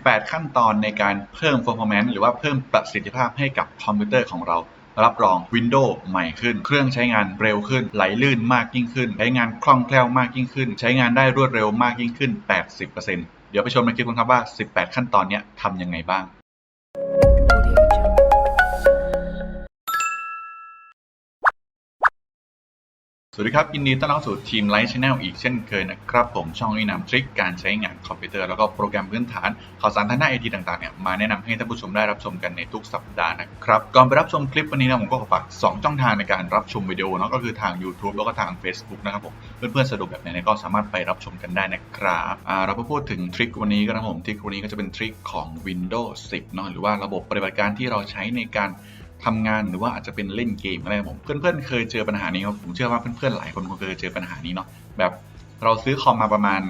18 ขั้นตอนในการเพิ่ม performance หรือว่าเพิ่มประสิทธิภาพให้กับคอมพิวเตอร์ของเรา รับรอง Windows ใหม่ขึ้น เครื่องใช้งานเร็วขึ้น ไหลลื่นมากยิ่งขึ้น ใช้งานคล่องแคล่วมากยิ่งขึ้น ใช้งานได้รวดเร็วมากยิ่งขึ้น 80%เดี๋ยวไปชมในคลิปกันครับว่า 18 ขั้นตอนนี้ทำยังไงบ้าง สวัสดีครับ ยินดีต้อนรับสู่ทีมไลท์ชาแนลอีกเช่นเคยนะครับ ผมช่องแนี้นำทริคการใช้งานคอมพิวเตอร์แล้วก็โปรแกรมพื้นฐานข่าวสารทางด้านไอทีต่างๆเนี่ยมาแนะนำให้ท่านผู้ชมได้รับชมกันในทุกสัปดาห์นะครับ ก่อนไปรับชมคลิปวันนี้นะผมก็ขอฝาก2ช่องทางในการรับชมวิดีโอเนาะก็คือทาง YouTube แล้วก็ทาง Facebook นะครับผมเพื่อนๆสะดวกแบบไหนก็สามารถไปรับชมกันได้นะครับอ่าเราพูดถึงทริควันนี้กันนะผมทริควันนี้ก็จะเป็นทริคของ Windows 10เนาะหรือว่าระบบปฏิบัติการที่เราใช้ในการ ทำงานหรือว่าอาจจะเป็นเล่นเกมอะไรครับผมเพื่อนๆเคยเจอปัญหานี้ครับผมเชื่อว่าเพื่อนๆหลายคนคงเคยเจอปัญหานี้เนาะแบบเราซื้อคอมมาประมาณ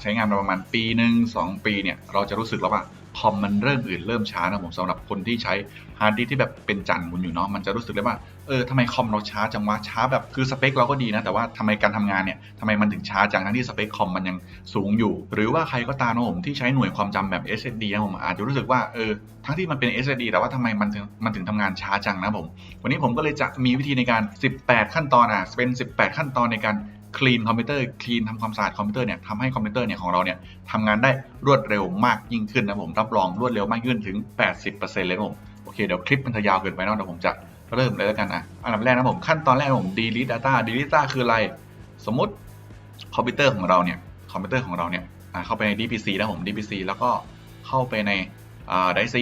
ใช้งานมาประมาณปีหนึ่งสองปีเนี่ยเราจะรู้สึกแล้วว่า คอมมันเริ่มอื่นเริ่มช้านะผมสำหรับคนที่ใช้ฮาร์ดดิสที่แบบเป็นจันทร์หมุนอยู่เนาะมันจะรู้สึกเลยว่าเออทำไมคอมเราช้าจังวะช้าแบบคือสเปคเราก็ดีนะแต่ว่าทำไมการทำงานเนี่ยทำไมมันถึงช้าจังทั้งที่สเปคคอมมันยังสูงอยู่ หรือว่าใครก็ตามนะผมที่ใช้หน่วยความจำแบบ SSD นะผมอาจจะรู้สึกว่าเออทั้งที่มันเป็น SSD แต่ว่าทำไมมันถึงมันถึงทำงานช้าจังนะผม วันนี้ผมก็เลยจะมีวิธีในการ 18 ขั้นตอนอะเป็น 18 ขั้นตอนในการ คลีนคอมพิวเตอร์คลีนทำความสะอาดคอมพิวเตอร์เนี่ยทำให้คอมพิวเตอร์เนี่ยของเราเนี่ยทำงานได้รวดเร็วมากยิ่งขึ้นนะผมรับรองรวดเร็วมากยิ่งขึ้นถึง 80%เลยนะผมโอเคเดี๋ยวคลิปมันจะยาวเกินไปเนาะเดี๋ยวผมจะเริ่มเลยแล้วกันอะอันดับแรกนะผมขั้นตอนแรกผม delete data delete data คืออะไร สมมติคอมพิวเตอร์ของเราเนี่ยคอมพิวเตอร์ของเราเนี่ยเข้าไปใน DPC นะผม DPC แล้วก็เข้าไปใน DIC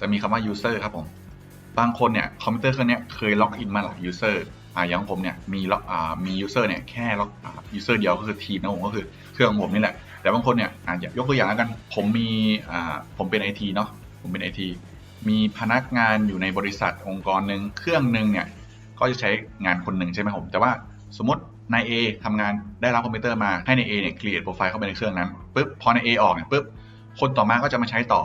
จะมีคำว่า user ครับผมบางคนเนี่ยคอมพิวเตอร์เครื่องนี้เคยล็อกอินมาหลาย user อ่าอย่างผมเนี่ยมีล็อกอ่ามี user เนี่ยแค่ล็อกอ่า user เดียวก็คือทีมนะผมก็คือเครื่องผมนี่แหละแต่บางคนเนี่ยอ่ายกตัวอย่างแล้วกันผมมีอ่าผมเป็น IT เนาะผมเป็น IT มีพนักงานอยู่ในบริษัทองค์กรหนึ่งเครื่องหนึ่งเนี่ยก็จะใช้งานคนหนึ่งใช่ไหมผม แต่ว่าสมมตินาย A ทำงานได้รับคอมพิวเตอร์มาให้นาย A เนี่ย create โปรไฟล์เข้าไปในเครื่องนั้นปุ๊บพอนาย A ออกเนี่ยปุ๊บคนต่อมาก็จะมาใช้ต่อ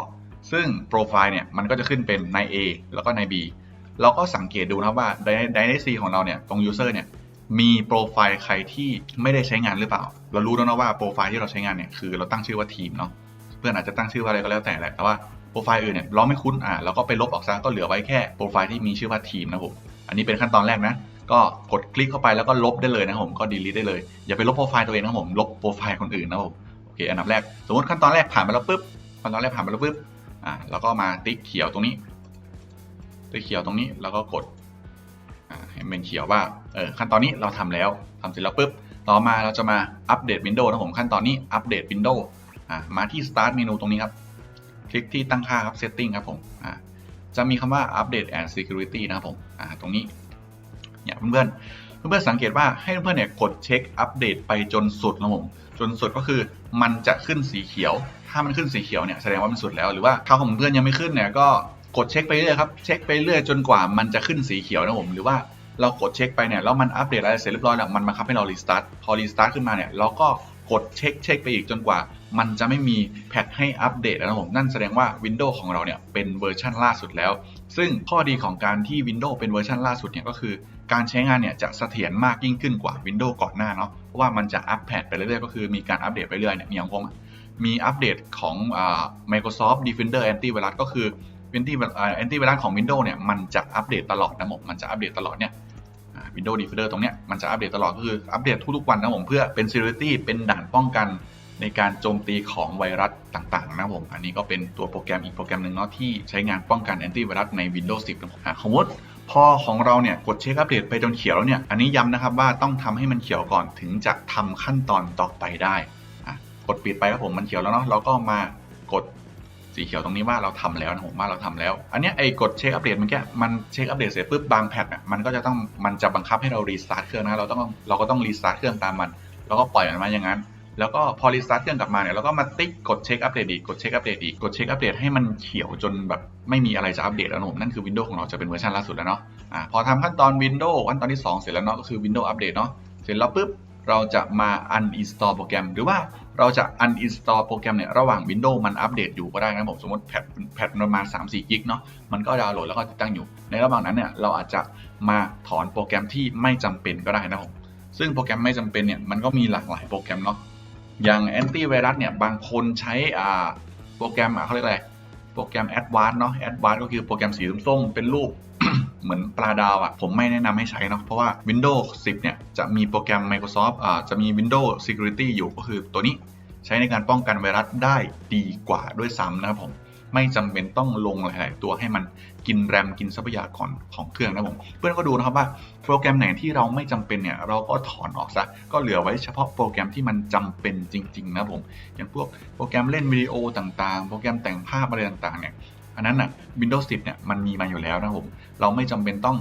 ซึ่งโปรไฟล์เนี่ยมันก็จะขึ้นเป็นนาย A แล้วก็นาย B เราก็สังเกตดูนะครับว่าในในซีของเราเนี่ยตรง user เนี่ยมีโปรไฟล์ใครที่ไม่ได้ใช้งานหรือเปล่า เรารู้แล้วนะว่าโปรไฟล์ที่เราใช้งานเนี่ยคือเราตั้งชื่อว่าทีมเนาะเพื่อนอาจจะตั้งชื่อว่าอะไรก็แล้วแต่แหละแต่ว่าโปรไฟล์อื่นเนี่ยเราไม่คุ้นอ่าเราก็ไปลบออกซะก็เหลือไว้แค่โปรไฟล์ที่มีชื่อว่าทีมนะผมอันนี้เป็นขั้นตอนแรกนะก็กดคลิกเข้าไปแล้วก็ลบได้เลยนะผมก็ delete ได้เลยอย่าไปลบโปรไฟล์ตัวเองนะผมลบโปรไฟล์คนอื่นนะผมโอเคอันดับแรกสมมติขั้นตอนแรกผ่านไปแล้วปุ๊บขั้นตอนแรกผ่านไปแล้วปุ๊บอ่าแล้วก็มาติ๊กเขียวตรงนี้ ติ๊กเขียวตรงนี้แล้วก็กดให้เป็นเขียวว่าเออขั้นตอนนี้เราทำแล้วทำเสร็จแล้วปุ๊บต่อมาเราจะมาอัปเดต Windows นะผมขั้นตอนนี้อัปเดต Windows มาที่ Start เมนูตรงนี้ครับ คลิกที่ตั้งค่าครับ Setting ครับผมจะมีคำว่า Update and Security นะครับผมตรงนี้เนี่ยเพื่อนๆเพื่อนๆสังเกตว่าให้เพื่อนๆเนี่ยกดเช็คอัปเดตไปจนสุดนะผมจนสุดก็คือมันจะขึ้นสีเขียว ถ้ามันขึ้นสีเขียวเนี่ยแสดงว่ามันสุดแล้วหรือว่าถ้าของเพื่อนยังไม่ขึ้นเนี่ยก็ กดเช็คไปเรื่อยครับเช็คไปเรื่อยจนกว่ามันจะขึ้นสีเขียวนะผมหรือว่าเรากดเช็คไปเนี่ยแล้วมันอัปเดตอะไรเสร็จเรียบร้อยแล้วมันบังคับให้เรารีสตาร์ทพอรีสตาร์ทขึ้นมาเนี่ยเราก็กดเช็คเช็คไปอีกจนกว่า มันจะไม่มีแพทให้อัปเดตแล้วนะผมนั่นแสดงว่า Windows ของเราเนี่ยเป็นเวอร์ชันล่าสุดแล้ว ซึ่งข้อดีของการที่ Windows เป็นเวอร์ชันล่าสุดเนี่ยก็คือ การใช้งานเนี่ยจะเสถียรมากยิ่งขึ้นกว่า Windows ก่อนหน้าเนาะเพราะว่ามันจะอัปแพทไปเรื่อยๆก็คือมีการอัปเดตไปเรื่อยเนี่ยอย่างผมมีอัปเดตของอ Microsoft Defender Antivirus ก็คือ Anti- อ่า Antivirus ของ Windows เนี่ยมันจะอัปเดตตลอดนะผมมันจะอัปเดตตลอดเนี่ยอ่า Windows Defender ตรงเนี้ยมันจะอัปเดตตลอดก็คืออัปเดตทุกๆวันนะผมเพื่อเป็น security เป็นด่านป้องกันในการโจมตีของไวรัสต่างๆนะผม อันนี้ก็เป็นตัวโปรแกรมอีกโปรแกรมหนึ่งเนาะที่ใช้งานป้องกันแอนตี้ไวรัสใน Windows 10นะครับอะสมมติพอของเราเนี่ยกดเช็คอัปเดตไปจนเขียวแล้วเนี่ย อันนี้ย้ำนะครับว่าต้องทำให้มันเขียวก่อนถึงจะทำขั้นตอนต่อไปได้ กดปิดไปครับผมมันเขียวแล้วเนาะเราก็มากด สีเขียวตรงนี้ว่าเราทำแล้วนะผมว่าเราทำแล้ว อันเนี้ยไอ้กดเช็คอัปเดตเมื่อกี้มันเช็คอัปเดตเสร็จปุ๊บบางแพทเนี่ยมันก็จะต้องมันจะบังคับให้เรารีสตาร์ทเครื่องนะเราต้องเราก็ต้องรีสตาร์ทเครื่องตามมัน แล้วก็ปล่อยมันมาอย่างนั้น แล้วก็พอรีสตาร์ทเครื่องกลับมาเนี่ยเราก็มาติ๊กกดเช็คอัปเดตอีกกดเช็คอัปเดตอีกกดเช็คอัปเดตให้มันเขียวจนแบบไม่มีอะไรจะอัปเดตแล้วนะผมนั่นคือ Windows ของเราจะเป็นเวอร์ชันล่าสุดแล้วเนาะอ่าพอทำขั้นตอน Windows ขั้นตอนที่ 2 เสร็จแล้วเนาะก็คือ Windows อัปเดตเนาะเสร็จแล้วปุ๊บเราจะมา uninstall โปรแกรมหรือว่า เราจะ uninstall โปรแกรมเนี่ยระหว่าง Windows มันอัปเดตอยู่ก็ได้นะผมสมมติแพทแพทประมาณ 3-4 กิกเนาะมันก็ดาวน์โหลดแล้วก็ติดตั้งอยู่ ในระหว่างนั้นเนี่ยเราอาจจะมาถอนโปรแกรมที่ไม่จำเป็นก็ได้นะผมซึ่งโปรแกรมไม่จำเป็นเนี่ยมันก็มีหลากหลายโปรแกรมเนาะอย่างแอนตี้ไวรัสเนี่ยบางคนใช้อ่าโปรแกรมอะเขาเรียกอะไรโปรแกรม Advanced เนาะ Advanced ก็คือโปรแกรมสีส้มเป็นรูป เหมือนปลาดาวอะผมไม่แนะนำให้ใช้เนาะเพราะว่า Windows 10 เนี่ย จะมีโปรแกรม Microsoft อ่าจะมี Windows Security อยู่ก็คือตัวนี้ใช้ในการป้องกันไวรัสได้ดีกว่าด้วยซ้ำนะครับผมไม่จำเป็นต้องลงหลายๆตัวให้มันกินแรมกินทรัพยากรของเครื่องนะผมเพื่อนก็ดูนะครับว่าโปรแกรมไหนที่เราไม่จำเป็นเนี่ยเราก็ถอนออกซะก็เหลือไว้เฉพาะโปรแกรมที่มันจำเป็นจริงๆนะผมอย่างพวกโปรแกรมเล่นวิดีโอต่างๆ โปรแกรมแต่งภาพอะไรต่างๆเนี่ยอันนั้นอะ Windows 10เนี่ยมันมีมาอยู่แล้วนะผม เราไม่จำเป็นต้อง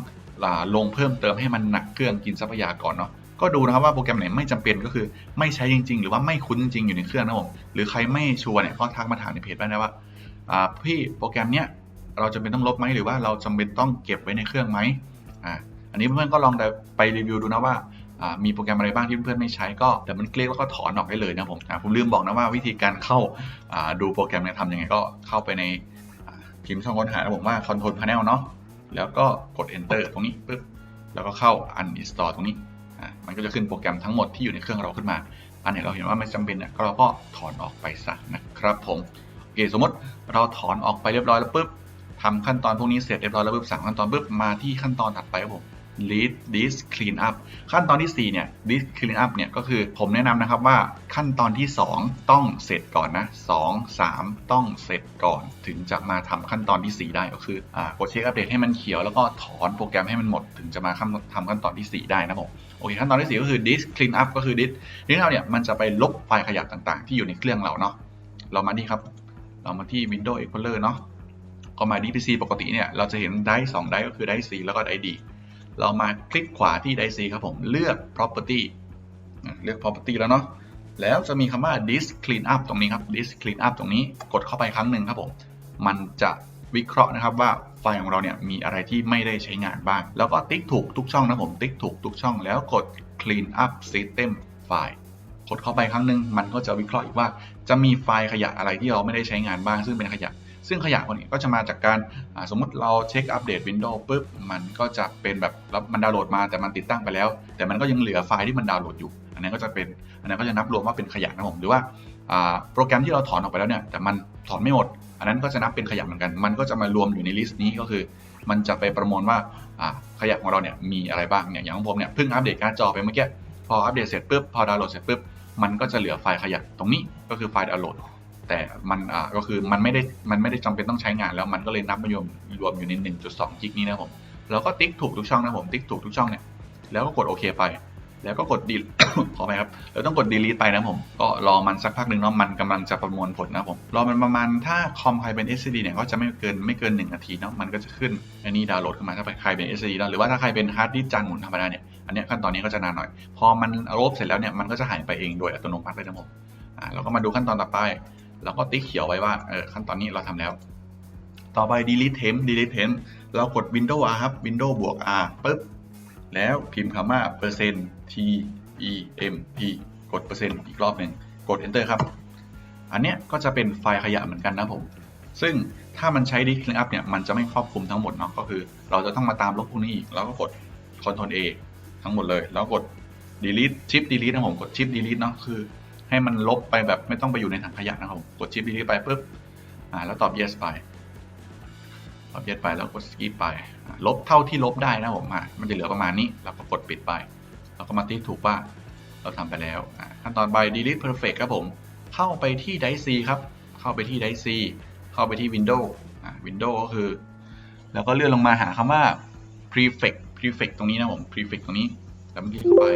ลงเพิ่มเติมให้มันหนักเครื่องกินทรัพยากรเนาะก็ดูนะครับว่าโปรแกรมไหนไม่จำเป็นก็คือไม่ใช้จริง ๆ หรือว่าไม่คุ้นจริงอยู่ในเครื่องนะผมหรือใครไม่ชัวร์เนี่ยก็ทักมาถามในเพจได้นะว่าพี่โปรแกรมเนี้ยเราจำเป็นต้องลบไหมหรือว่าเราจำเป็นต้องเก็บไว้ในเครื่องไหมอ่าอันนี้เพื่อนๆก็ลองไปรีวิวดูนะว่ามีโปรแกรมอะไรบ้างที่เพื่อนๆไม่ใช้ก็แต่มันคลิกแล้วก็ถอนออกได้เลยนะผมอ่าผมลืมบอกนะว่าวิธีการเข้าดูโปรแกรมเนี่ยทำยังไงก็เข้าไปในพิมพ์ช่องค้นหาผมว่า Control Panel เนาะ แล้วก็กด Enter ตรงนี้ปึ๊บแล้วก็เข้า Uninstall ตรงนี้อ่ามันก็จะขึ้นโปรแกรมทั้งหมดที่อยู่ในเครื่องเราขึ้นมา อันไหนเราเห็นว่าไม่จำเป็นเนี่ยก็เราก็ถอนออกไปซะนะครับผมโอเคสมมติเราถอนออกไปเรียบร้อยแล้วปุ๊บทำขั้นตอนพวกนี้เสร็จเรียบร้อยแล้วปุ๊บสามขั้นตอนปุ๊บมาที่ขั้นตอนถัดไปครับผม lead this clean up ขั้นตอนที่ 4 เนี่ย this clean up เนี่ยก็คือผมแนะนำนะครับว่าขั้นตอนที่ 2 ต้องเสร็จก่อนนะ 2 3 ต้องเสร็จก่อน ถึงจะมาทำขั้นตอนที่ 4 ได้ก็คืออกดเช็คอัปเดตให้มันเขียวแล้วก็ถอนโปรแกรมให้มันหมด ถึงจะมาทำขั้นตอนที่ 4 ได้นะผมโอเคขั้นตอนที่ 4 ก็คือ this clean up ก็คือ this clean up เนี่ยมันจะไปลบไฟล์ขยะต่างๆ ที่อยู่ในเครื่องเราเนาะเรามาที่ครับ เรามาที่ Windows Explorer เนาะก็มา DPC ปกติเนี่ยเราจะเห็นได้สองได้ก็คือได้ C แล้วก็ได้ D เรามาคลิกขวาที่ไดซีครับผมเลือก property เลือก property แล้วเนาะแล้วจะมีคำว่า disk clean up ตรงนี้ครับ disk clean up ตรงนี้กดเข้าไปครั้งหนึ่งครับผมมันจะวิเคราะห์นะครับว่าไฟล์ของเราเนี่ยมีอะไรที่ไม่ได้ใช้งานบ้าง แล้วก็ติ๊กถูกทุกช่องนะผมติ๊กถูกทุกช่อง แล้วกด clean up system file กดเข้าไปครั้งหนึ่งมันก็จะวิเคราะห์อีกว่าจะมีไฟล์ขยะอะไรที่เราไม่ได้ใช้งานบ้าง ซึ่งเป็นขยะ ซึ่งขยะพวกนี้ก็จะมาจากการสมมติเราเช็คอัปเดต Windows ปุ๊บมันก็จะเป็นแบบแล้วมันดาวน์โหลดมาแต่มันติดตั้งไปแล้ว แต่มันก็ยังเหลือไฟล์ที่มันดาวน์โหลดอยู่ อันนั้นก็จะเป็นอันนั้นก็จะนับรวมว่าเป็นขยะนะผมหรือว่าโปรแกรมที่เราถอนออกไปแล้วเนี่ยแต่มันถอนไม่หมด อันนั้นก็จะนับเป็นขยะเหมือนกัน มันก็จะมารวมอยู่ในลิสต์นี้ก็คือ มันจะไปประมวลว่าอ่าขยะของเราเนี่ยมีอะไรบ้างเนี่ยอย่างของผมเนี่ยเพิ่งอัปเดตการ์ดจอไปเมื่อกี้พออัปเดตเสร็จปุ๊บพอดาวน์โหลดเสร็จปุ๊บมันก็จะเหลือไฟล์ขยะตรงนี้ก็คือไฟล์ดาวน์โหลด แต่มันอ่าก็คือมันไม่ได้มันไม่ได้จำเป็นต้องใช้งานแล้วมันก็เลยนับมารวมรวมอยู่ใน 1.2 กิกนี้นะผมแล้วก็ติ๊กถูกทุกช่องนะผมติ๊กถูกทุกช่องเนี่ยแล้วก็กดโอเคไป แล้วก็กดดีขอไปครับแล้วต้องกด delete ไปนะผมก็รอมันสักพักหนึ่งเนาะมันกำลังจะประมวลผลนะผมรอมันประมาณถ้าคอมใครเป็น SSD เนี่ยก็จะไม่เกินไม่เกิน 1 นาทีเนาะมันก็จะขึ้นอันนี้ดาวน์โหลดขึ้นมาถ้าใครเป็น SSD เนาะหรือว่าถ้าใครเป็นฮาร์ดดิสก์จานหมุนธรรมดาเนี่ยอันนี้ขั้นตอนนี้ก็จะนานหน่อย พอมันลบเสร็จแล้วเนี่ยมันก็จะหายไปเองโดยอัตโนมัติเลยนะผมอ่าเราก็มาดูขั้นตอนต่อไป เราก็ติ๊กเขียวไว้ว่าเออขั้นตอนนี้เราทำแล้ว ต่อไป delete temp delete temp เรากด Windows R ครับ Windows บวก R ปึ๊บแล้วพิมพ์คำว่า percent t e m p กดเปอร์เซ็นต์อีกรอบหนึ่งกด enter ครับ อันเนี้ยก็จะเป็นไฟล์ขยะเหมือนกันนะผม ซึ่งถ้ามันใช้ disk cleanup เนี่ยมันจะไม่ครอบคลุมทั้งหมดเนาะก็คือ เราจะต้องมาตามลบพวกนี้อีกแล้วก็กด Ctrl A ทั้งหมดเลย แล้วกด delete shift delete นะผมกด shift delete เนาะคือ ให้มันลบไปแบบไม่ต้องไปอยู่ในถังขยะนะครับกด shift delete ไปปุ๊บอ่าแล้วตอบ yes ไปตอบ yes ไปแล้วกด skip ไป ลบเท่าที่ลบได้นะผมอะมันจะเหลือประมาณนี้เราก็กดปิดไป เราก็มาติ๊กถูกว่าเราทำไปแล้วขั้นตอนไป delete perfect ครับผม เข้าไปที่ Dice ครับ เข้าไปที่ Dice เข้าไปที่ Windows อ่า Windows ก็คือ แล้วก็เลื่อนลงมาหาคำว่า prefect prefect ตรงนี้นะผม prefect ตรงนี้ แล้วมันคลิกเข้าไป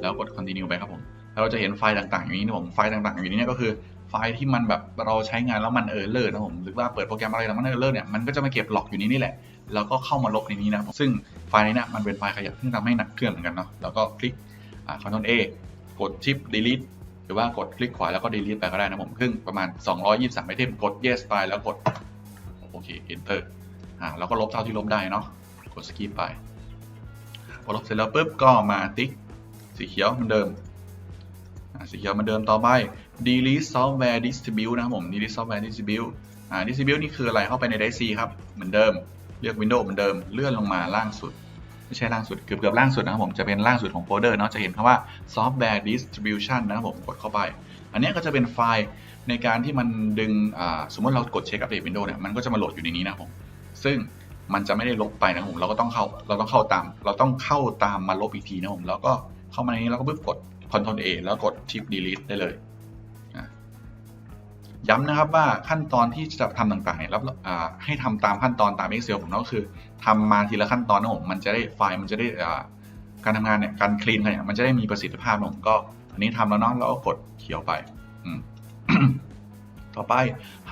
แล้วกด continue ไปครับผม เราจะเห็นไฟล์ต่างๆอย่างนี้นะผมไฟล์ต่างๆอย่างนี้เนี่ยก็คือไฟล์ที่มันแบบเราใช้งานแล้วมันเออร์เลอร์นะผมหรือว่าเปิดโปรแกรมอะไรแล้วมันเออร์เลอร์เนี่ยมันก็จะมาเก็บหลอกอยู่นี้นี่แหละแล้วก็เข้ามาลบในนี้นะซึ่งไฟล์นี้นี่ยมันเป็นไฟล์ขยะซึ่งทำให้หนักเครื่องเหมือนกันเนาะแล้วก็คลิกอ่า Ctrl A กด Shift Delete หรือว่ากดคลิกขวาแล้วก็ delete ไปก็ได้นะผมซึ่งประมาณ 223ไอเทมกด yes ไปแล้วกดโอเค enter อ่าแล้วก็ลบเท่าที่ลบได้เนาะกด skip ไปพอลบเสร็จแล้วปุ๊บก็มาติ๊กสีเขียวเหมือนเดิม สีเขียวเหมือนเดิมต่อไป delete software distribute นะครับผม delete software distribute อ่า distribute นี่คืออะไรเข้าไปใน Dice C ครับ เหมือนเดิม เลือก Windows เหมือนเดิม เลื่อนลงมาล่างสุด ไม่ใช่ล่างสุด เกือบเกือบล่างสุดนะครับผม จะเป็นล่างสุดของโฟลเดอร์เนาะ จะเห็นคำว่า software distribution นะครับผม กดเข้าไป อันนี้ก็จะเป็นไฟล์ในการที่มันดึงอ่าสมมติเรากดเช็คอัปเดตวินโดว์เนี่ย มันก็จะมาโหลดอยู่ในนี้นะครับผม ซึ่งมันจะไม่ได้ลบไปนะครับผม เราก็ต้องเข้า เราต้องเข้าตาม เราต้องเข้าตามมาลบอีกทีนะครับผม แล้วก็เข้ามาในนี้แล้วก็ปึ๊บกด Ctrl A แล้วกด Shift Delete ได้เลยย้ำนะครับว่าขั้นตอนที่จะทำต่างๆเนี่ยรับให้ทำตามขั้นตอนตาม Excel ผมก็คือทำมาทีละขั้นตอนนะผมมันจะได้ไฟล์มันจะได้การทำงานเนี่ยการคลีนเนี่ยมันจะได้มีประสิทธิภาพผมก็อันนี้ทำแล้วเนาะแล้วก็กดเขียวไปต่อไป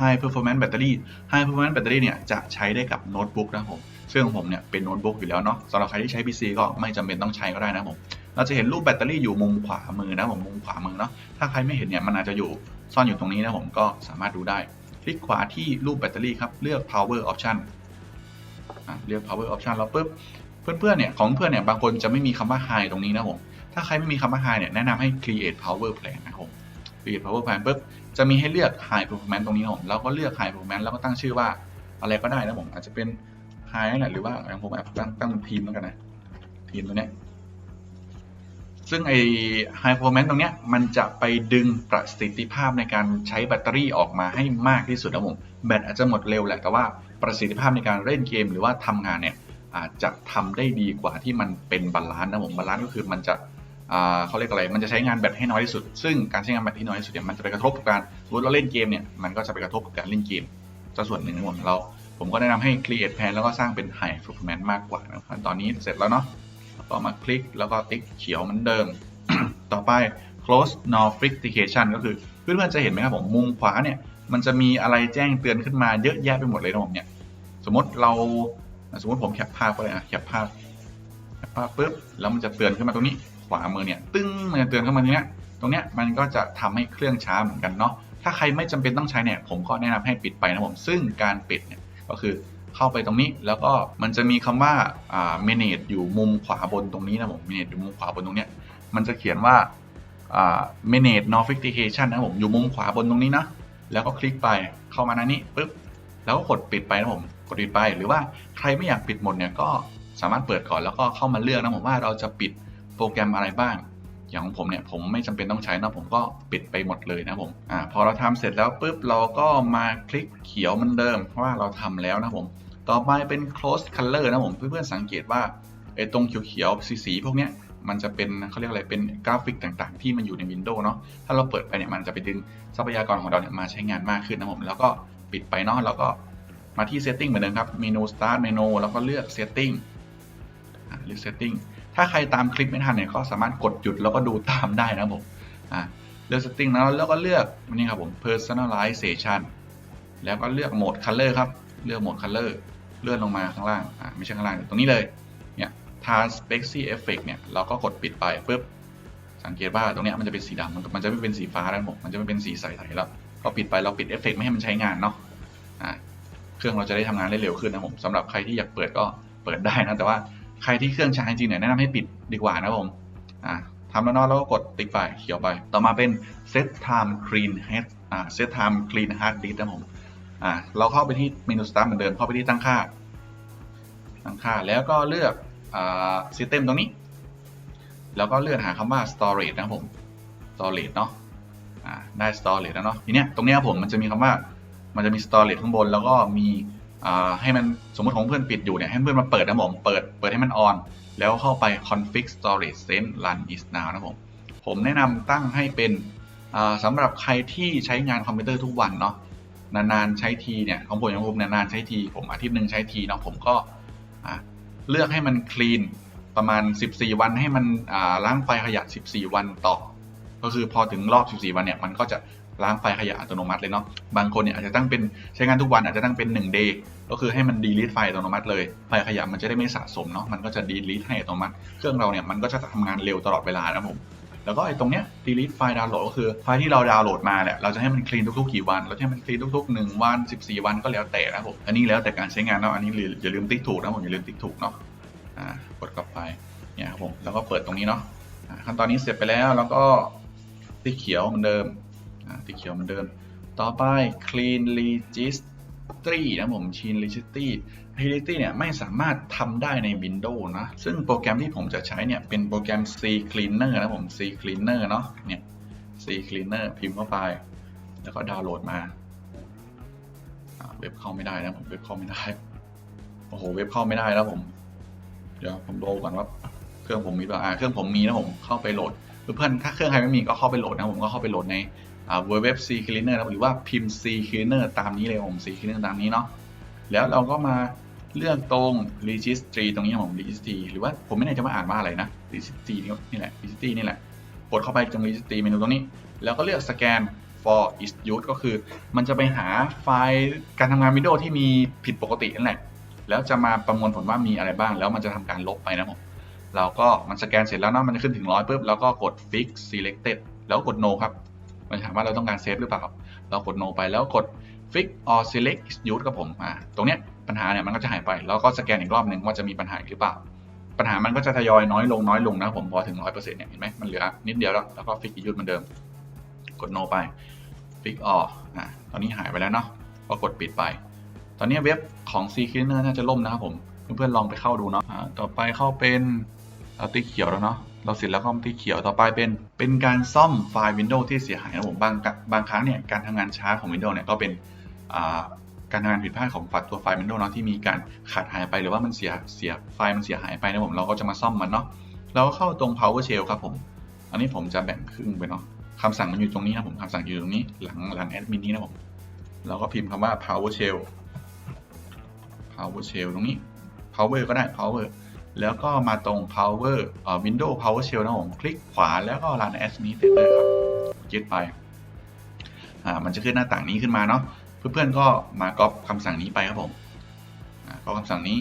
High Performance Battery High Performance Battery เนี่ยจะใช้ได้กับโน้ตบุ๊กนะผมซึ่งของผมเนี่ยเป็นโน้ตบุ๊กอยู่แล้วเนาะสำหรับใครที่ใช้ PC ก็ไม่จำเป็นต้องใช้ก็ได้นะผม เราจะเห็นรูปแบตเตอรี่อยู่มุมขวามือนะผมมุมขวามือเนาะถ้าใครไม่เห็นเนี่ยมันอาจจะอยู่ซ่อนอยู่ตรงนี้นะผมก็สามารถดูได้ คลิกขวาที่รูปแบตเตอรี่ครับเลือก power option เลือก power option แล้วปุ๊บเพื่อนๆเนี่ยของเพื่อนเนี่ยบางคนจะไม่มีคำว่า high ตรงนี้นะผมถ้าใครไม่มีคำว่า high เนี่ยแนะนำให้ create power plan นะครับผม create power plan ปุ๊บจะมีให้เลือก high performance ตรงนี้นะผมเราก็เลือก high performance แล้วก็ตั้งชื่อว่าอะไรก็ได้นะผมอาจจะเป็น high นั่นแหละหรือว่าอย่างผมแบบตั้งตั้งทีมแล้วกันนะทีมตัวเนี้ย ซึ่งไอ้ high performance ตรงเนี้ยมันจะไปดึงประสิทธิภาพในการใช้แบตเตอรี่ออกมาให้มากที่สุดนะผมแบตอาจจะหมดเร็วแหละแต่ว่าประสิทธิภาพในการเล่นเกมหรือว่าทำงานเนี่ยอาจจะทำได้ดีกว่าที่มันเป็นบาลานซ์นะผมบาลานซ์ก็คือมันจะเขาเรียกอะไร มันจะใช้งานแบตให้น้อยที่สุด ซึ่งการใช้งานแบตที่น้อยที่สุดเนี่ยมันจะไปกระทบกับการสมมติเราเล่นเกมเนี่ยมันก็จะไปกระทบกับการเล่นเกมจะส่วนหนึ่งนะผมเรา ผมก็แนะนำให้ create plan แล้วก็สร้างเป็น high performance มากกว่านะครับตอนนี้เสร็จแล้วเนาะ แล้วก็มาคลิกแล้วก็ติ๊กเขียวเหมือนเดิม ต่อไป close notification ก็คือเพื่อนๆจะเห็นไหมครับผมมุมขวาเนี่ยมันจะมีอะไรแจ้งเตือนขึ้นมาเยอะแยะไปหมดเลยนะผมเนี่ยสมมติเราสมมติผมแคปภาพก็เลยนะแคปภาพแคปภาพปุ๊บแล้วมันจะเตือนขึ้นมาตรงนี้ขวามือเนี่ยตึ้งมันจะเตือนขึ้นมาตรงเนี้ยตรงเนี้ยมันก็จะทำให้เครื่องช้าเหมือนกันเนาะถ้าใครไม่จำเป็นต้องใช้เนี่ยผมก็แนะนำให้ปิดไปนะผมซึ่งการปิดเนี่ยก็คือ เข้าไปตรงนี้ แล้วก็มันจะมีคำว่าอ่า manage อยู่มุมขวาบนตรงนี้นะผม manage อยู่มุมขวาบนตรงเนี้ยมันจะเขียนว่าอ่า manage notification นะผมอยู่มุมขวาบนตรงนี้นะแล้วก็คลิกไปเข้ามาในนี้ปุ๊บแล้วก็กดปิดไปนะผมกดปิดไปหรือว่าใครไม่อยากปิดหมดเนี่ยก็สามารถเปิดก่อนแล้วก็เข้ามาเลือกนะผมว่าเราจะปิดโปรแกรมอะไรบ้าง อย่างของผมเนี่ยผมไม่จำเป็นต้องใช้นะผมก็ปิดไปหมดเลยนะผมอ่าพอเราทำเสร็จแล้วปุ๊บเราก็มาคลิกเขียวมือนเดิมเพราะว่าเราทำแล้วนะผมต่อไปเป็น close color นะผมเพื่อนๆสังเกตว่าไอ้ตรงเขียวๆสีๆพวกเนี้ยมันจะเป็นเขาเรียกอะไรเป็นกราฟิกต่างๆ ที่มันอยู่ใน Windows เนาะถ้าเราเปิดไปเนี่ยมันจะไปดึงทรัพยากรของเราเนี่ยมาใช้งานมากขึ้นนะผมแล้วก็ปิดไปเนาะแล้วก็มาที่ setting เหมือนเดิมครับเมนู start เมนูแล้วก็เลือก setting เลือก setting ถ้าใครตามคลิปไม่ทันเนี่ยก็สามารถกดหยุดแล้วก็ดูตามได้นะผมอะเลือก setting นะแล้วก็เลือกนี่ครับผม personalization แล้วก็เลือกโหมด color ครับ เลือกโหมด color เลื่อนลงมาข้างล่างอ่าไม่ใช่ข้างล่างตรงนี้เลยเนี่ย task spexy effect เนี่ยเราก็กดปิดไปปุ๊บสังเกตว่าตรงนี้มันจะเป็นสีดำมันจะไม่เป็นสีฟ้าแล้วผมมันจะไม่เป็นสีใสๆแล้วก็ปิดไปเราปิดเอฟเฟกไม่ให้มันใช้งานเนาะอ่าเครื่องเราจะได้ทำงานได้เร็วขึ้นนะผมสำหรับใครที่อยากเปิดก็เปิดได้นะแต่ว่า ใครที่เครื่องช้าจริงๆเนี่ยแนะนำให้ปิดดีกว่านะผมอ่าทำแล้วนาะแล้วก็กดติ๊กไปเขียวไป ต่อมาเป็น set time clean head อ่า set time clean hard disk นะผมอ่าเราเข้าไปที่เมนู start เหมือนเดิมเข้าไปที่ตั้งค่า ตั้งค่าแล้วก็เลือกอ่า system ตรงนี้ แล้วก็เลื่อนหาคำว่า storage นะครับผม storage เนาะอ่าได้ storage แล้วเนาะทีเนี้ยตรงเนี้ยผมมันจะมีคำว่ามันจะมี storage ข้างบนแล้วก็มี ให้มันสมมติของเพื่อนปิดอยู่เนี่ยให้เพื่อนมาเปิดนะผมเปิดเปิดให้มัน on แล้วเข้าไป config storage sense run is now นะผมผมแนะนำตั้งให้เป็นสำหรับใครที่ใช้งานคอมพิวเตอร์ทุกวันเนาะนานๆใช้ทีเนี่ยของผมอย่างผมนานๆใช้ที ผมอาทิตย์หนึ่งใช้ทีเนาะผมก็เลือกให้มันคลีนประมาณ 14 วันให้มันล้างไฟขยะ 14 วันต่อ ก็คือพอถึงรอบ 14 วันเนี่ยมันก็จะ ล้างไฟล์ขยะอัตโนมัติเลยเนาะบางคนเนี่ยอาจจะตั้งเป็นใช้งานทุกวันอาจจะตั้งเป็น1 day ก็คือให้มัน delete ไฟล์อัตโนมัติเลยไฟล์ขยะมันจะได้ไม่สะสมเนาะมันก็จะ delete ให้อัตโนมัติ เครื่องเราเนี่ยมันก็จะทำงานเร็วตลอดเวลานะผมแล้วก็ไอ้ตรงเนี้ย delete ไฟล์ดาวน์โหลดก็คือไฟล์ที่เราดาวน์โหลดมาแหละเราจะให้มันคลีนทุกๆกี่วัน เราจะให้มันคลีนทุกๆ 1 วัน 14 วันก็แล้วแต่นะผม อันนี้แล้วแต่การใช้งานเนาะ อันนี้อย่าลืมติ๊กถูกนะผมอย่าลืมติ๊กถูกเนาะ อ่ากดกลับไป เนี่ยครับผม แล้วก็เปิดตรงนี้เนาะขั้นตอนนี้เสร็จไปแล้ว แล้วก็ติ๊กเขียวเหมือนเดิม อ่าติ๊กเขียวเหมือนเดิม ต่อไป clean registry นะผม clean registry Registry เนี่ยไม่สามารถทำได้ใน Windows นะ ซึ่งโปรแกรมที่ผมจะใช้เนี่ยเป็นโปรแกรม C Cleaner นะผม C Cleaner เนาะเนี่ย C Cleaner พิมพ์เข้าไป แล้วก็ดาวน์โหลดมาเว็บเข้าไม่ได้นะผมเว็บเข้าไม่ได้ โอ้โหเว็บเข้าไม่ได้แล้วผม เดี๋ยวผมดูก่อนว่าเครื่องผมมีป่ะอ่าเครื่องผมมีนะผมเข้าไปโหลดเพื่อนถ้าเครื่องใครไม่มีก็เข้าไปโหลดนะผมก็เข้าไปโหลดใน อ่า web c cleaner นะหรือว่าพิมพ์ c cleaner ตามนี้เลยผม c cleaner ตามนี้เนาะแล้วเราก็มาเลือกตรง registry ตรงนี้ผม registry หรือว่าผมไม่แน่ใจว่าอ่านว่าอะไรนะ registry นี่นี่แหละ registry นี่แหละกดเข้าไปตรง registry เมนูตรงนี้ แล้วก็เลือก scan for is use ก็คือ มันจะไปหาไฟล์การทำงาน Windows ที่มีผิดปกตินั่นแหละ แล้วจะมาประมวลผลว่ามีอะไรบ้าง แล้วมันจะทำการลบไปนะผมเราก็มันสแกนเสร็จแล้วเนาะมันจะขึ้นถึงร้อยปุ๊บแล้วก็กด fix selected แล้วกด no ครับ มันถามว่าเราต้องการเซฟหรือเปล่า เรากด no ไปแล้วกด fix or select is used ครับผมอ่าตรงเนี้ยปัญหาเนี่ยมันก็จะหายไป แล้วก็สแกนอีกรอบหนึ่งว่าจะมีปัญหาหรือเปล่า ปัญหามันก็จะทยอยน้อยลงน้อยลงนะผมพอถึงร้อยเปอร์เซ็นต์เนี่ยเห็นไหมมันเหลือนิดเดียวแล้วแล้วก็ fix is used เหมือนเดิม กด no ไป fix or อ่าตอนนี้หายไปแล้วเนาะก็กดปิดไป ตอนนี้เว็บของ C Cleaner น่าจะล่มนะครับผมเพื่อนๆลองไปเข้าดูเนาะต่อไปเข้าเป็นเอาติ๊กเขียวแล้วเนาะ เราเสร็จแล้วก็ติ๊กเขียวต่อไปเป็น เป็นการซ่อมไฟล์ Windows ที่เสียหายนะผมบางบางครั้งเนี่ยการทำงานช้าของ Windows เนี่ยก็เป็นการทำงานผิดพลาดของฝัตัวไฟล์ Windows เนาะที่มีการขาดหายไปหรือว่ามันเสียเสียไฟล์มันเสียหายไปนะผมเราก็จะมาซ่อมมันเนาะเราก็เข้าตรง PowerShell ครับผม อันนี้ผมจะแบ่งครึ่งไปเนาะคำสั่งมันอยู่ตรงนี้นะผมคำสั่งอยู่ตรงนี้หลังหลังแอดมินนี้นะผมเราก็พิมพ์คำว่า PowerShell PowerShell ตรงนี้ Power ก็ได้ Power แล้วก็มาตรง Power เอ่อ window PowerShell นะผมคลิกขวาแล้วก็ Run as Administrator ครับยึดไปอ่ามันจะขึ้นหน้าต่างนี้ขึ้นมาเนาะเพื่อนๆก็มาก๊อปคำสั่งนี้ไปครับผมอ่าก็คำสั่งนี้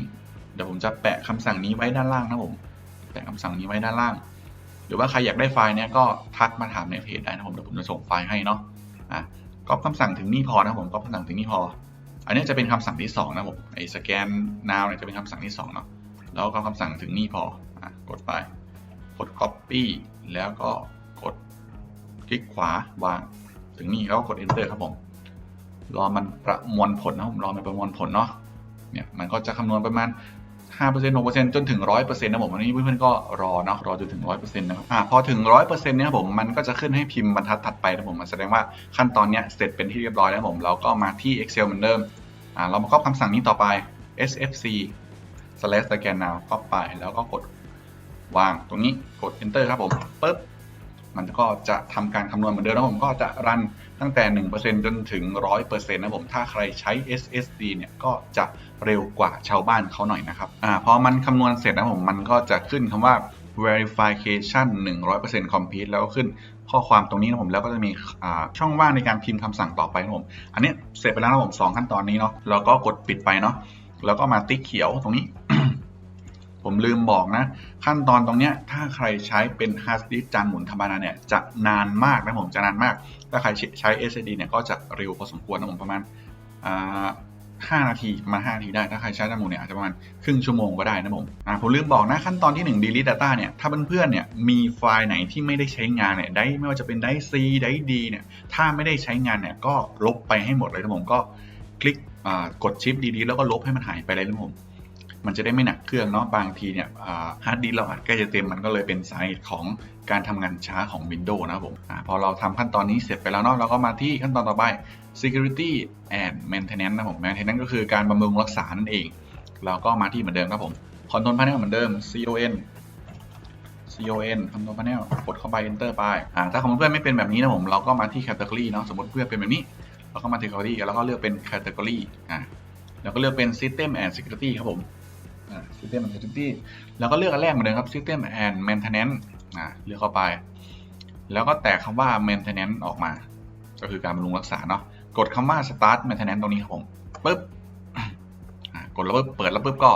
เดี๋ยวผมจะแปะคำสั่งนี้ไว้ด้านล่างนะผมแปะคำสั่งนี้ไว้ด้านล่าง หรือว่าใครอยากได้ไฟล์เนี้ยก็ทักมาถามในเพจได้นะผมเดี๋ยวผมจะส่งไฟล์ให้เนาะอะก๊อปคำสั่งถึงนี่พอนะผมก๊อปคำสั่งถึงนี่พอ อันนี้จะเป็นคำสั่งที่2นะผมไอ้สแกน now เนี่ยจะเป็นคำสั่งที่2เนาะ แล้วก็คำสั่งถึงนี่พออะกดไป กด copy แล้วก็กดคลิกขวาวาง ถึงนี่แล้วก็กด enter ครับผมรอมันประมวลผลนะผมรอมันประมวลผลเนาะเนี่ยมันก็จะคำนวณประมาณ5% 6%จนถึง 100%นะผมอันนี้เพื่อนๆก็รอเนาะรอจนถึง 100%นะครับอ่าพอถึง 100%เนี่ยครับผมมันก็จะขึ้นให้พิมพ์บรรทัดถัดไปนะผมมันแสดงว่าขั้นตอนเนี้ยเสร็จเป็นที่เรียบร้อยแล้วผมเราก็มาที่ Excel เหมือนเดิมอ่าเรามาก๊อปคำสั่งนี้ต่อไป sfc slash scan now ก๊อปไปแล้วก็กดวางตรงนี้กด enter ครับผมปึ๊บมันก็จะทำการคำนวณเหมือนเดิมนะผมก็จะรันตั้งแต่ 1%จนถึง 100%นะผมถ้าใครใช้ SSD เนี่ยก็จะเร็วกว่าชาวบ้านเขาหน่อยนะครับอ่าพอมันคำนวณเสร็จนะผมมันก็จะขึ้นคำว่า verification 100% complete แล้วก็ขึ้นข้อความตรงนี้นะผมแล้วก็จะมีช่องว่างในการพิมพ์คำสั่งต่อไปนะผมอันนี้เสร็จไปแล้วนะผมสองขั้นตอนนี้เนาะแล้วก็กดปิดไปเนาะ แล้วก็มาติ๊กเขียวตรงนี้ ผมลืมบอกนะ ขั้นตอนตรงเนี้ยถ้าใครใช้เป็นฮาร์ดดิสก์จานหมุนธรรมดาเนี่ยจะนานมากนะผมจะนานมาก ถ้าใครใช้ SSD เนี่ยก็จะเร็วพอสมควรนะผมประมาณห้านาทีประมาณห้านาทีได้ถ้าใครใช้จานหมุนเนี่ยอาจจะประมาณครึ่งชั่วโมงก็ได้นะผมอ่าผมลืมบอกนะขั้นตอนที่ 1 delete data เนี่ยถ้าเพื่อนๆเนี่ยมีไฟล์ไหนที่ไม่ได้ใช้งานเนี่ยได้ไม่ว่าจะเป็นได้ C ได้ D เนี่ยถ้าไม่ได้ใช้งานเนี่ยก็ลบไปให้หมดเลยนะผมก็คลิก กดชิปดีๆ แล้วก็ลบให้มันหายไปเลยนะผมมันจะได้ไม่หนักเครื่องเนาะบางทีเนี่ยฮาร์ดดิสก์เราอาจใกล้จะเต็มมันก็เลยเป็นสาเหตุของการทำงานช้าของ Windows นะครับผมอพอเราทำขั้นตอนนี้เสร็จไปแล้วเนาะเราก็มาที่ขั้นตอนต่อไป security and maintenance นะผม maintenance ก็คือการบำรุงรักษานั่นเอง เราก็มาที่เหมือนเดิมครับผม control panel เหมือนเดิม con con control panel กดเข้าไป enter ไปถ้าของเพื่อนไม่เป็นแบบนี้นะผมเราก็มาที่ category เนาะสมมติเพื่อนเป็นแบบนี้ เราก็มาที่ category แล้วก็เลือกเป็น category อ่าแล้วก็เลือกเป็น system and security ครับผม System and Security แล้วก็เลือกอันแรกเหมือนเดิมครับ System and Maintenance อ่าเลือกเข้าไป แล้วก็แตกคำว่า Maintenance ออกมา ก็คือการบำรุงรักษาเนาะ กดคำว่า Start Maintenance ตรงนี้ครับผมปึ๊บอ่ากดแล้วปึ๊บเปิดแล้วปึ๊บก็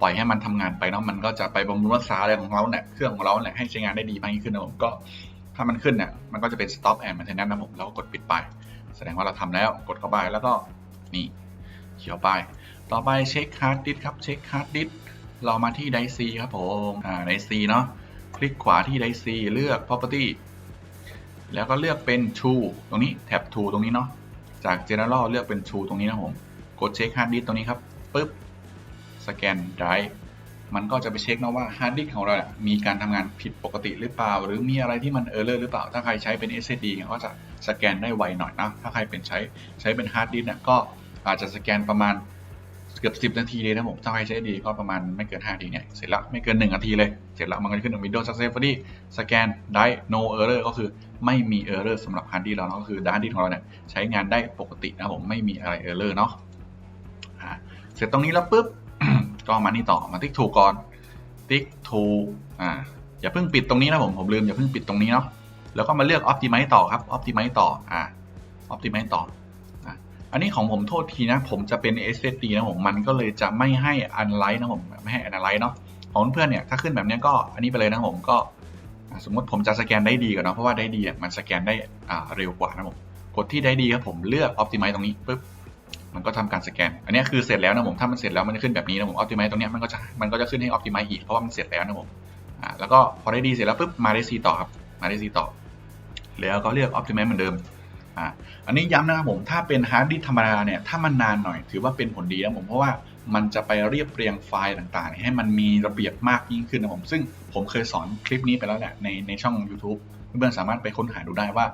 ปล่อยให้มันทำงานไปเนาะมันก็จะไปบำรุงรักษาอะไรของเราเนี่ยเครื่องของเราเนี่ยให้ใช้งานได้ดีมากยิ่งขึ้นนะผมก็ถ้ามันขึ้นเนี่ยมันก็จะเป็น Stop and Maintenance นะผมแล้วก็กดปิดไป แสดงว่าเราทำแล้วกดเข้าไปแล้วก็นี่เขียวไป ต่อไปเช็คฮาร์ดดิสครับเช็คฮาร์ดดิสเรามาที่ไดซีครับผมอ่าไดซีเนาะคลิกขวาที่ไดซีเลือก property แล้วก็เลือกเป็น True ตรงนี้แท็บ True ตรงนี้เนาะจาก General เลือกเป็น True ตรงนี้นะผมกดเช็คฮาร์ดดิสตรงนี้ครับปึ๊บสแกน Drive มันก็จะไปเช็คนะว่าฮาร์ดดิสของเราเนี่ยมีการทำงานผิดปกติหรือเปล่า หรือมีอะไรที่มันเออร์เลอร์หรือเปล่า ถ้าใครใช้เป็น SSD เนี่ยก็จะสแกนได้ไวหน่อยนะ ถ้าใครเป็นใช้ใช้เป็นฮาร์ดดิสก์เนี่ยก็อาจจะสแกนประมาณเกือบ 10 นาทีเลยนะผม ถ้าใครใช้ดีก็ประมาณไม่เกิน5นาทีเนี่ย เสร็จล้วไม่เกิน 1 นาทีเลย เสร็จแล้วมันก็จะขึ้น Windows Successfully สแกนได้ no error ก็คือไม่มี error สำหรับฮาร์ดดิสก์เราเนาะก็คือฮาร์ดดิสก์ของเราเนี่ยใช้งานได้ปกตินะผมไม่มีอะไร error เนาะอ่าเสร็จตรงนี้แล้วปุ๊บ ก็มานี่ต่อมาติ๊กถูกก่อน ติ๊กถูกอ่าอย่าเพิ่งปิดตรงนี้นะผมผมลืมอย่าเพิ่งปิดตรงนี้เนาะแล้วก็มาเลือก optimize ต่อครับ optimize ต่ออ่า optimize ต่ออะอันนี้ของผมโทษทีนะ ผมจะเป็น SSD นะผมมันก็เลยจะไม่ให้ analyze นะผมไม่ให้ analyze เนาะของเพื่อนเนี่ยถ้าขึ้นแบบนี้ก็อันนี้ไปเลยนะผมก็สมมติผมจะสแกนได้ดีก่อนเนาะเพราะว่าได้ดีอะมันสแกนได้อ่าเร็วกว่านะผมกดที่ได้ดีครับผมเลือก optimize ตรงนี้ปุ๊บ มันก็ทำการสแกน อันนี้คือเสร็จแล้วนะผม ถ้ามันเสร็จแล้วมันจะขึ้นแบบนี้นะผม optimize ตรงนี้มันก็จะมันก็จะขึ้นให้ optimize อีกเพราะว่ามันเสร็จแล้วนะผมอ่าแล้วก็พอได้ดีเสร็จแล้วปุ๊บมาได้ C ต่อครับ มาได้ C ต่อ แล้วก็เลือก optimize เหมือนเดิมอ่าอันนี้ย้ำนะครับผมถ้าเป็น hard disk ธรรมดาเนี่ยถ้ามันนานหน่อยถือว่าเป็นผลดีนะผมเพราะว่ามันจะไปเรียบเรียงไฟล์ต่างๆ ให้มันมีระเบียบมากยิ่งขึ้นนะผม ซึ่งผมเคยสอนคลิปนี้ไปแล้วแหละในในช่อง YouTube เพื่อนๆสามารถไปค้นหาดูได้ว่า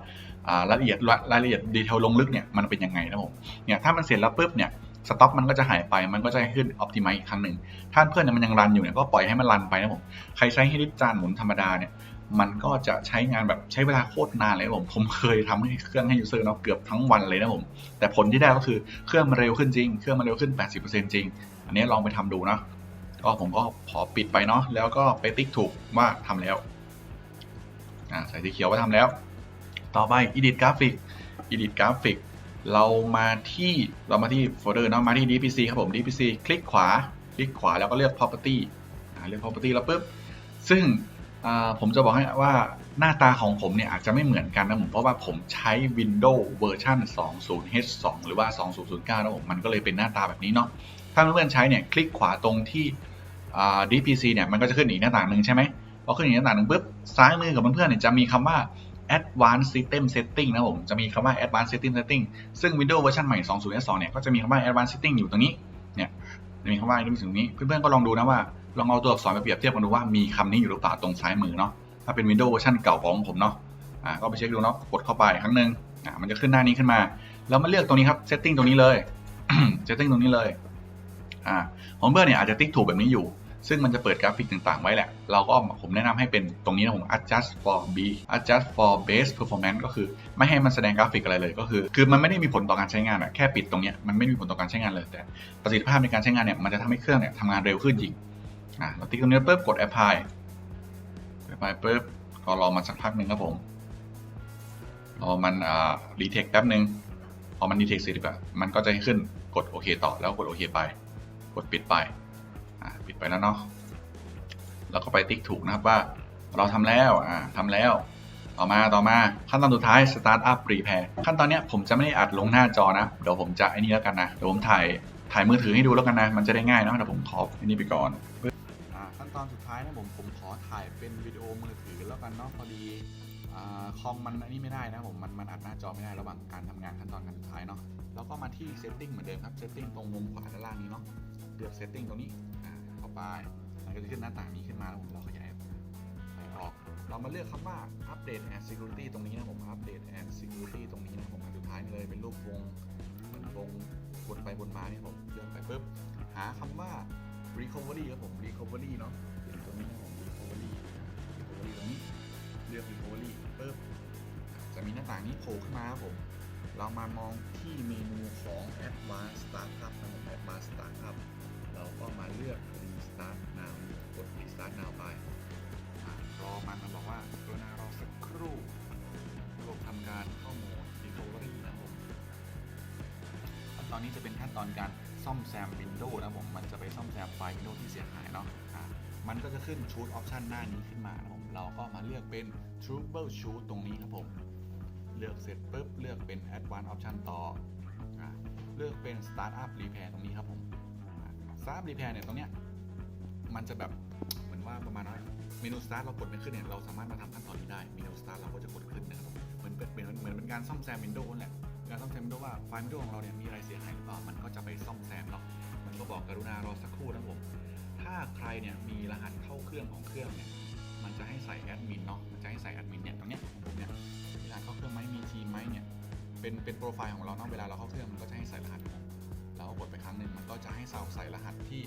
รายละเอียดรายละเอียดดีเทลลงลึกเนี่ยมันเป็นยังไงนะผมเนี่ยถ้ามันเสร็จแล้วปุ๊บเนี่ยสต็อกมันก็จะหายไป มันก็จะขึ้น optimize อีกครั้งหนึ่ง ถ้าเพื่อนเนี่ยมันยังรันอยู่เนี่ยก็ปล่อยให้มันรันไปนะผม ใครใช้ให้ดิสจานหมุนธรรมดาเนี่ย มันก็จะใช้งานแบบใช้เวลาโคตรนานเลยนะผม ผมเคยทำให้เครื่องให้ยูเซอร์เนาะเกือบทั้งวันเลยนะผม แต่ผลที่ได้ก็คือเครื่องมันเร็วขึ้นจริง เครื่องมันเร็วขึ้น 80%จริง อันนี้ลองไปทำดูนะ ก็ผมก็ขอปิดไปเนาะ แล้วก็ไปติ๊กถูกว่าทำแล้ว อ่าใส่สีเขียวว่าทำแล้ว ต่อไป edit graphic edit graphic เรามาที่เรามาที่โฟลเดอร์เนาะมาที่ DPC ครับผม DPC คลิกขวา คลิกขวาแล้วก็เลือก property เลือก property แล้วปุ๊บ ซึ่งผมจะบอกให้ว่าหน้าตาของผมเนี่ยอาจจะไม่เหมือนกันนะผมเพราะว่าผมใช้ Windows เวอร์ชัน 20H2 หรือว่า 2009 นะผมมันก็เลยเป็นหน้าตาแบบนี้เนาะถ้าเพื่อนๆใช้เนี่ยคลิกขวาตรงที่ DPC เนี่ยมันก็จะขึ้นอีกหน้าต่างหนึ่งใช่ไหมพอขึ้นอีกหน้าต่างหนึ่งปุ๊บซ้ายมือกับเพื่อนๆเนี่ยจะมีคำว่า Advanced System Setting นะผม จะมีคำว่า Advanced System Setting ซึ่ง Windows เวอร์ชันใหม่ 2022 เนี่ย ก็จะมีคำว่า Advanced Setting อยู่ตรงนี้ เนี่ย จะมีคำว่าตรงนี้ เพื่อนๆ ก็ลองดูนะว่า ลองเอาตัวอักษรไปเปรียบเทียบกันดูว่ามีคำนี้อยู่หรือเปล่าตรงซ้ายมือเนาะ ถ้าเป็น Windows เวอร์ชันเก่าของผมเนาะ อ่า ก็ไปเช็คดูเนาะ กดเข้าไปครั้งหนึ่งอ่า มันจะขึ้นหน้านี้ขึ้นมา แล้วมาเลือกตรงนี้ครับ Setting ตรงนี้เลย Setting ตรงนี้เลย อ่า ของเพื่อนเนี่ยอาจจะติ๊กถูกแบบนี้อยู่ ซึ่งมันจะเปิดกราฟิกต่างๆ ไว้แหละ เราก็ผมแนะนำให้เป็นตรงนี้นะผม adjust for b adjust for base performance ก็คือไม่ให้มันแสดงกราฟิกอะไรเลยก็คือ คือมันไม่ได้มีผลต่อการใช้งานอะแค่ปิดตรงเนี้ยมันไม่มีผลต่อการใช้งานเลยแต่ประสิทธิภาพในการใช้งานเนี่ยมันจะทำให้เครื่องเนี่ยทำงานเร็วขึ้นจริงอ่าเราติ๊กตรงนี้ปุ๊บกด apply apply ปุ๊บก็รอมันสักพักหนึ่งครับผมรอมันอ่า detect แป๊บหนึ่งพอมัน detect เสร็จแบบมันก็จะให้ขึ้นกดโอเคต่อแล้วกดโอเคไป กดปิดไป ปิดไปแล้วเนาะแล้วก็ไปติ๊กถูกนะครับว่าเราทำแล้วอ่าทำแล้ว ต่อมาต่อมาขั้นตอนสุดท้าย start up repair ขั้นตอนเนี้ยผมจะไม่ได้อัดลงหน้าจอนะ เดี๋ยวผมจะไอ้นี่แล้วกันนะ เดี๋ยวผมถ่ายถ่ายมือถือให้ดูแล้วกันนะ มันจะได้ง่ายเนะเดี๋ยวผมขอไอ้นี่ไปก่อนขั้นตอนสุดท้ายนะผมผมขอถ่ายเป็นวิดีโอมือถือแล้วกันเนาะพอดีอคอมมันอันนี้ไม่ได้นะผมมันมันอัดหน้าจอไม่ได้ระหว่างการทำงานขั้นตอนการสุดท้ายเนาะแล้วก็มาที่ setting เหมือนเดิมครับ setting ตรงมุมขวาด้านล่างนี้เนาะเลือก setting ตรงนี้อ่า ไป มันก็จะขึ้นหน้าต่างนี้ขึ้นมาแล้วผมเราขยายออกเรามาเลือกคำว่า update and security ตรงนี้นะผม update and security ตรงนี้นะผมสุดท้ายเลยเป็นรูปวงเหมือนวงวนไปวนมาเนี่ยผมเลือกไปปุ๊บหาคำว่า recovery ครับผม recovery เนาะเดี๋ยวตรงนี้นะผม recovery recovery ตรงนี้เลือก recovery ปุ๊บจะมีหน้าต่างนี้โผล่ขึ้นมาครับผม เรามามองที่เมนูของ advanced startup นะผม advanced startup เราก็มาเลือก restart now กด restart now ไปอะรอมันมันบอกว่ากรุณารอสักครู่ระบบทำการเข้าโหมด recovery นะผมขั้นตอนนี้จะเป็นขั้นตอนการซ่อมแซม Windows นะผมมันจะไปซ่อมแซมไฟล์ Windows ที่เสียหายเนาะอะมันก็จะขึ้นชุดออปชันหน้านี้ขึ้นมานะผมเราก็มาเลือกเป็น troubleshoot ตรงนี้ครับผม เลือกเสร็จปุ๊บเลือกเป็น advanced option ต่ออะเลือกเป็น startup repair ตรงนี้ครับผม startup repair เนี่ยตรงเนี้ย มันจะแบบเหมือนว่าประมาณว่าเมนู start เรากดไม่ขึ้นเนี่ยเราสามารถมาทำขั้นตอนนี้ได้เมนู start เราก็จะกดขึ้นนะครับเหมือนเป็นเหมือนเหมือนเป็นการซ่อมแซม Windows นั่นแหละการซ่อมแซม Windows ว่าไฟล์ Windows ของเราเนี่ยมีอะไรเสียหายหรือเปล่ามันก็จะไปซ่อมแซมเนาะมันก็บอกกรุณารอสักครู่นะผมถ้าใครเนี่ยมีรหัสเข้าเครื่องของเครื่องเนี่ยมันจะให้ใส่แอดมินเนาะมันจะให้ใส่แอดมินเนี่ยตรงเนี้ยของผมเนี่ยมีรหัสเข้าเครื่องไหมมีทีมไหมเนี่ยเป็นเป็นโปรไฟล์ของเราเนาะเวลาเราเข้าเครื่องมันก็จะให้ใส่รหัส เราก็กดไปครั้งหนึ่งมันก็จะให้เราใส่รหัสที่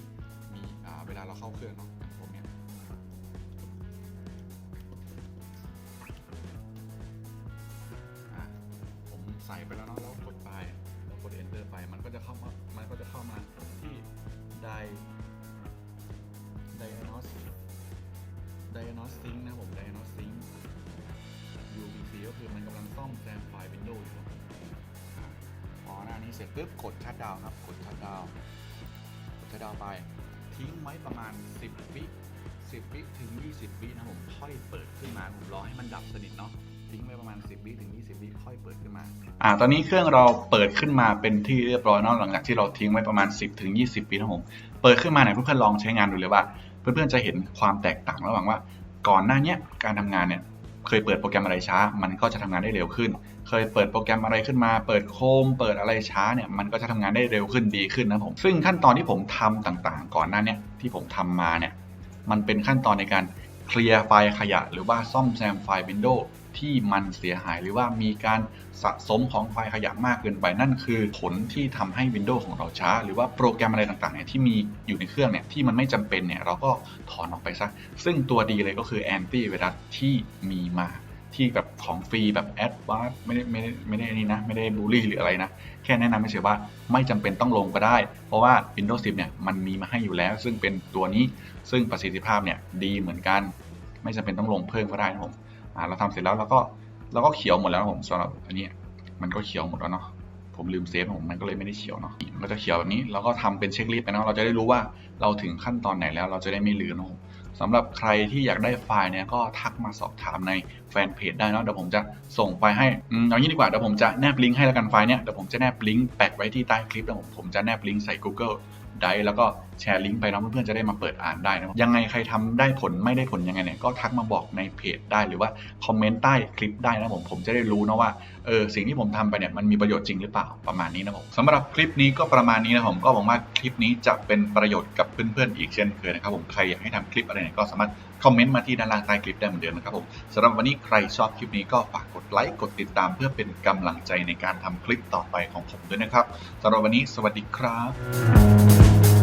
เวลาเราเข้าเครื่องเนาะผมเนี่ยผมใส่ไปแล้วเนาะแล้วกดไปแล้วกด enter ไปมันก็จะเข้ามามันก็จะเข้ามาที่ di diagnose diagnose sync นะผม diagnose sync UBC ก็คือมันกำลังซ่อมแซมไฟล์ Windows อยู่พอหน้านี้เสร็จปุ๊บกดชัดดาวครับ กดชัดดาวกดชัดดาวไป ทิ้งไว้ประมาณ 10 วิ10 วิถึง 20 วินะผมค่อยเปิดขึ้นมาผมรอให้มันดับสนิทเนาะทิ้งไว้ประมาณ 10 วิถึง 20 วิค่อยเปิดขึ้นมา อ่า ตอนนี้เครื่องเราเปิดขึ้นมาเป็นที่เรียบร้อยเนาะหลังจากที่เราทิ้งไว้ประมาณ 10 ถึง 20 วินะผมเปิดขึ้นมาเนี่ยเพื่อนๆลองใช้งานดูเลยว่า เพื่อนๆจะเห็นความแตกต่างระหว่างว่า ก่อนหน้านี้การทำงานเนี่ย เคยเปิดโปรแกรมอะไรช้า มันก็จะทำงานได้เร็วขึ้น เคยเปิดโปรแกรมอะไรขึ้นมา เปิดโคม เปิดอะไรช้าเนี่ย มันก็จะทำงานได้เร็วขึ้นดีขึ้นนะผม ซึ่งขั้นตอนที่ผมทำต่างๆ ก่อนหน้าเนี้ยที่ผมทำมาเนี่ย มันเป็นขั้นตอนในการเคลียร์ไฟล์ขยะ หรือว่าซ่อมแซมไฟล์ Windows ที่มันเสียหายหรือว่ามีการ สะสมของไฟล์ขยะมากเกินไปนั่นคือผลที่ทำให้ Windows ของเราช้า หรือว่าโปรแกรมอะไรต่างๆเนี่ยที่มีอยู่ในเครื่องเนี่ยที่มันไม่จำเป็นเนี่ยเราก็ถอนออกไปซะ ซึ่งตัวดีเลยก็คือแอนตี้ไวรัสที่มีมาที่แบบของฟรีแบบแอดวานไม่ได้ไม่ได้ไม่ได้นี่นะ ไม่ได้บูลลี่หรืออะไรนะ แค่แนะนำไม่เฉยว่าไม่จำเป็นต้องลงก็ได้ เพราะว่า Windows 10 เนี่ยมันมีมาให้อยู่แล้ว ซึ่งเป็นตัวนี้ซึ่งประสิทธิภาพเนี่ยดีเหมือนกัน ไม่จำเป็นต้องลงเพิ่มก็ได้นะผมเราทำเสร็จแล้วเราก็ เราก็เขียวหมดแล้วนะผมสำหรับอันนี้มันก็เขียวหมดแล้วเนาะผมลืมเซฟผมมันก็เลยไม่ได้เขียวเนาะมันก็จะเขียวแบบนี้เราก็ทำเป็นเช็คลิสต์ไปเนาะเราจะได้รู้ว่าเราถึงขั้นตอนไหนแล้ว เราจะได้ไม่ลืมนะผมสำหรับใครที่อยากได้ไฟล์เนี่ยก็ทักมาสอบถามในแฟนเพจได้เนาะเดี๋ยวผมจะส่งไปให้อืมเอางี้ดีกว่าเดี๋ยวผมจะแนบลิงก์ให้แล้วกันไฟล์เนี่ยเดี๋ยวผมจะแนบลิงก์แปะไว้ที่ใต้คลิปแล้วผมผมจะแนบลิงก์ใส่ Google ไดแล้วก็แชร์ลิงก์ไปนะเพื่อนๆจะได้มาเปิดอ่านได้นะยังไงใครทำได้ผลไม่ได้ผลยังไงเนี่ยก็ทักมาบอกในเพจได้หรือว่าคอมเมนต์ใต้คลิปได้นะผมผมจะได้รู้นะว่าเออสิ่งที่ผมทำไปเนี่ยมันมีประโยชน์จริงหรือเปล่าประมาณนี้นะผมสำหรับคลิปนี้ก็ประมาณนี้นะผมก็หวังว่าคลิปนี้จะเป็นประโยชน์กับเพื่อนๆอีกเช่นเคยนะครับผมใครอยากให้ทำคลิปอะไรเนี่ยก็สามารถ คอมเมนต์มาที่ด้านล่างใต้คลิปได้เหมือนเดิมนะครับผมสำหรับวันนี้ใครชอบคลิปนี้ก็ฝากกดไลค์กดติดตามเพื่อเป็นกำลังใจในการทำคลิปต่อไปของผมด้วยนะครับสำหรับวันนี้สวัสดีครับ